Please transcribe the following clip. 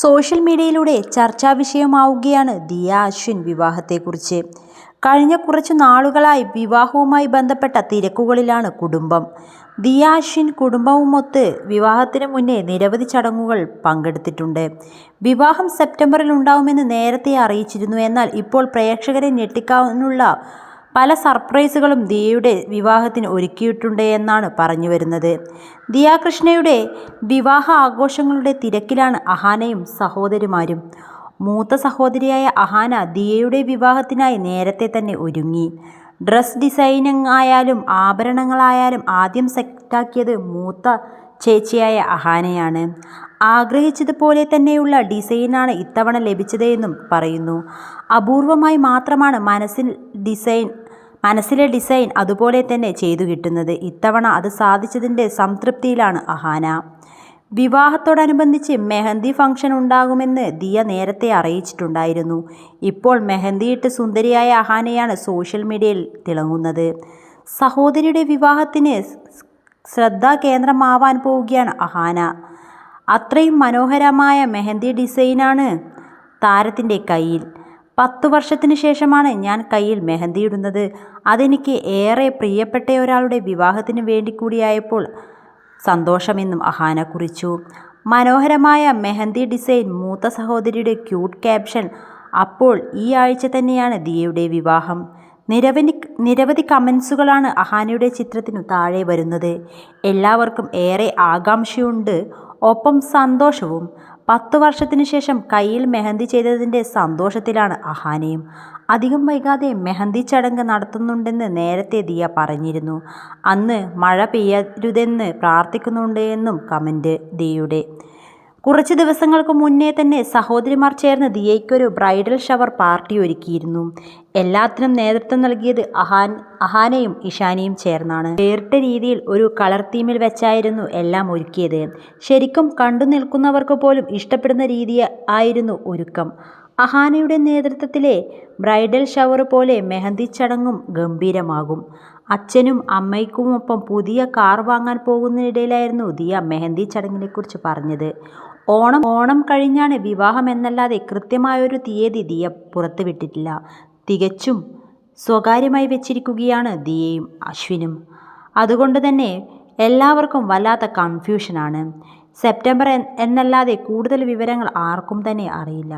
Social മീഡിയയിലൂടെ ചർച്ചാ വിഷയമാവുകയാണ് ദിയ അശ്വിൻ വിവാഹത്തെക്കുറിച്ച്. കഴിഞ്ഞ കുറച്ചു നാളുകളായി വിവാഹവുമായി ബന്ധപ്പെട്ട തിരക്കുകളിലാണ് കുടുംബം. ദിയ അശ്വിൻ കുടുംബവുമൊത്ത് വിവാഹത്തിന് മുന്നേ നിരവധി ചടങ്ങുകൾ പങ്കെടുത്തിട്ടുണ്ട്. വിവാഹം സെപ്റ്റംബറിൽ ഉണ്ടാവുമെന്ന് നേരത്തെ അറിയിച്ചിരുന്നു. എന്നാൽ ഇപ്പോൾ പ്രേക്ഷകരെ ഞെട്ടിക്കാനുള്ള പല സർപ്രൈസുകളും ദിയയുടെ വിവാഹത്തിന് ഒരുക്കിയിട്ടുണ്ട് എന്നാണ് പറഞ്ഞു വരുന്നത്. ദിയാകൃഷ്ണയുടെ വിവാഹ ആഘോഷങ്ങളുടെ തിരക്കിലാണ് അഹാനയും സഹോദരിമാരും. മൂത്ത സഹോദരിയായ അഹാന ദിയയുടെ വിവാഹത്തിനായി നേരത്തെ തന്നെ ഒരുങ്ങി. ഡ്രസ് ഡിസൈനിങ് ആയാലും ആഭരണങ്ങളായാലും ആദ്യം സെറ്റാക്കിയത് മൂത്ത ചേച്ചിയായ അഹാനയാണ്. ആഗ്രഹിച്ചതുപോലെ തന്നെയുള്ള ഡിസൈനാണ് ഇത്തവണ ലഭിച്ചതെന്നും പറയുന്നു. അപൂർവമായി മാത്രമാണ് മനസ്സിൽ ഡിസൈൻ മനസ്സിലെ ഡിസൈൻ അതുപോലെ തന്നെ ചെയ്തു കിട്ടുന്നത്. ഇത്തവണ അത് സാധിച്ചതിന്റെ സംതൃപ്തിയിലാണ് അഹാന. വിവാഹത്തോടനുബന്ധിച്ച് മെഹന്തി ഫംഗ്ഷൻ ഉണ്ടാകുമെന്ന് ദിയ നേരത്തെ അറിയിച്ചിട്ടുണ്ടായിരുന്നു. ഇപ്പോൾ മെഹന്തിയിട്ട് സുന്ദരിയായ അഹാനയാണ് സോഷ്യൽ മീഡിയയിൽ തിളങ്ങുന്നത്. സഹോദരിയുടെ വിവാഹത്തിന് ശ്രദ്ധാകേന്ദ്രമാവാൻ പോവുകയാണ് അഹാന. അത്രയും മനോഹരമായ മെഹന്തി ഡിസൈനാണ് താരത്തിന്റെ കയ്യിൽ. പത്തു വർഷത്തിന് ശേഷമാണ് ഞാൻ കയ്യിൽ മെഹന്തിയിടുന്നത്. അതെനിക്ക് ഏറെ പ്രിയപ്പെട്ട ഒരാളുടെ വിവാഹത്തിന് വേണ്ടി കൂടിയായപ്പോൾ സന്തോഷമെന്നും അഹാന കുറിച്ചു. മനോഹരമായ മെഹന്തി ഡിസൈൻ മൂത്ത സഹോദരിയുടെ ക്യൂട്ട് ക്യാപ്ഷൻ അപ്പോൾ ഈ ആഴ്ച തന്നെയാണ് ദിയയുടെ വിവാഹം. നിരവധി നിരവധി കമൻസുകളാണ് അഹാനയുടെ ചിത്രത്തിനു താഴെ വരുന്നത്. എല്ലാവർക്കും ഏറെ ആകാംക്ഷയുണ്ട്. ഒപ്പം സന്തോഷവും പത്തു വർഷത്തിനു ശേഷം കയ്യിൽ മെഹന്തി ചെയ്തതിന്റെ സന്തോഷത്തിലാണ് അഹാനയും. അധികം വൈകാതെ മെഹന്തി ചടങ്ങ് നടത്തുന്നുണ്ടെന്ന് നേരത്തെ ദിയ പറഞ്ഞിരുന്നു. അന്ന് മഴ പെയ്യരുതെന്ന് പ്രാർത്ഥിക്കുന്നുണ്ട് എന്നും കമന്റ് ദിയയുടെ കുറച്ച് ദിവസങ്ങൾക്ക് മുന്നേ തന്നെ സഹോദരിമാർ ചേർന്ന് ദിയയ്ക്കൊരു ബ്രൈഡൽ ഷവർ പാർട്ടി ഒരുക്കിയിരുന്നു. എല്ലാത്തിനും നേതൃത്വം നൽകിയത് അഹാൻ അഹാനയും ഇഷാനയും ചേർന്നാണ്. വേറിട്ട രീതിയിൽ ഒരു കളർ തീമിൽ വെച്ചായിരുന്നു എല്ലാം ഒരുക്കിയത്. ശരിക്കും കണ്ടു നിൽക്കുന്നവർക്ക് പോലും ഇഷ്ടപ്പെടുന്ന രീതി ആയിരുന്നു ഒരുക്കം. അഹാനയുടെ നേതൃത്വത്തിലെ ബ്രൈഡൽ ഷവർ പോലെ മെഹന്തി ചടങ്ങും ഗംഭീരമാകും. അച്ഛനും അമ്മയ്ക്കുമൊപ്പം പുതിയ കാർ വാങ്ങാൻ പോകുന്നതിനിടയിലായിരുന്നു ദിയ മെഹന്തി ചടങ്ങിനെക്കുറിച്ച് പറഞ്ഞത്. ഓണം ഓണം കഴിഞ്ഞാണ് വിവാഹം എന്നല്ലാതെ കൃത്യമായൊരു തീയതി ദിയ പുറത്തുവിട്ടിട്ടില്ല. തികച്ചും സ്വകാര്യമായി വെച്ചിരിക്കുകയാണ് ദിയയും അശ്വിനും. അതുകൊണ്ട് തന്നെ എല്ലാവർക്കും വല്ലാത്ത കൺഫ്യൂഷനാണ് സെപ്റ്റംബർ എന്നല്ലാതെ കൂടുതൽ വിവരങ്ങൾ ആർക്കും തന്നെ അറിയില്ല.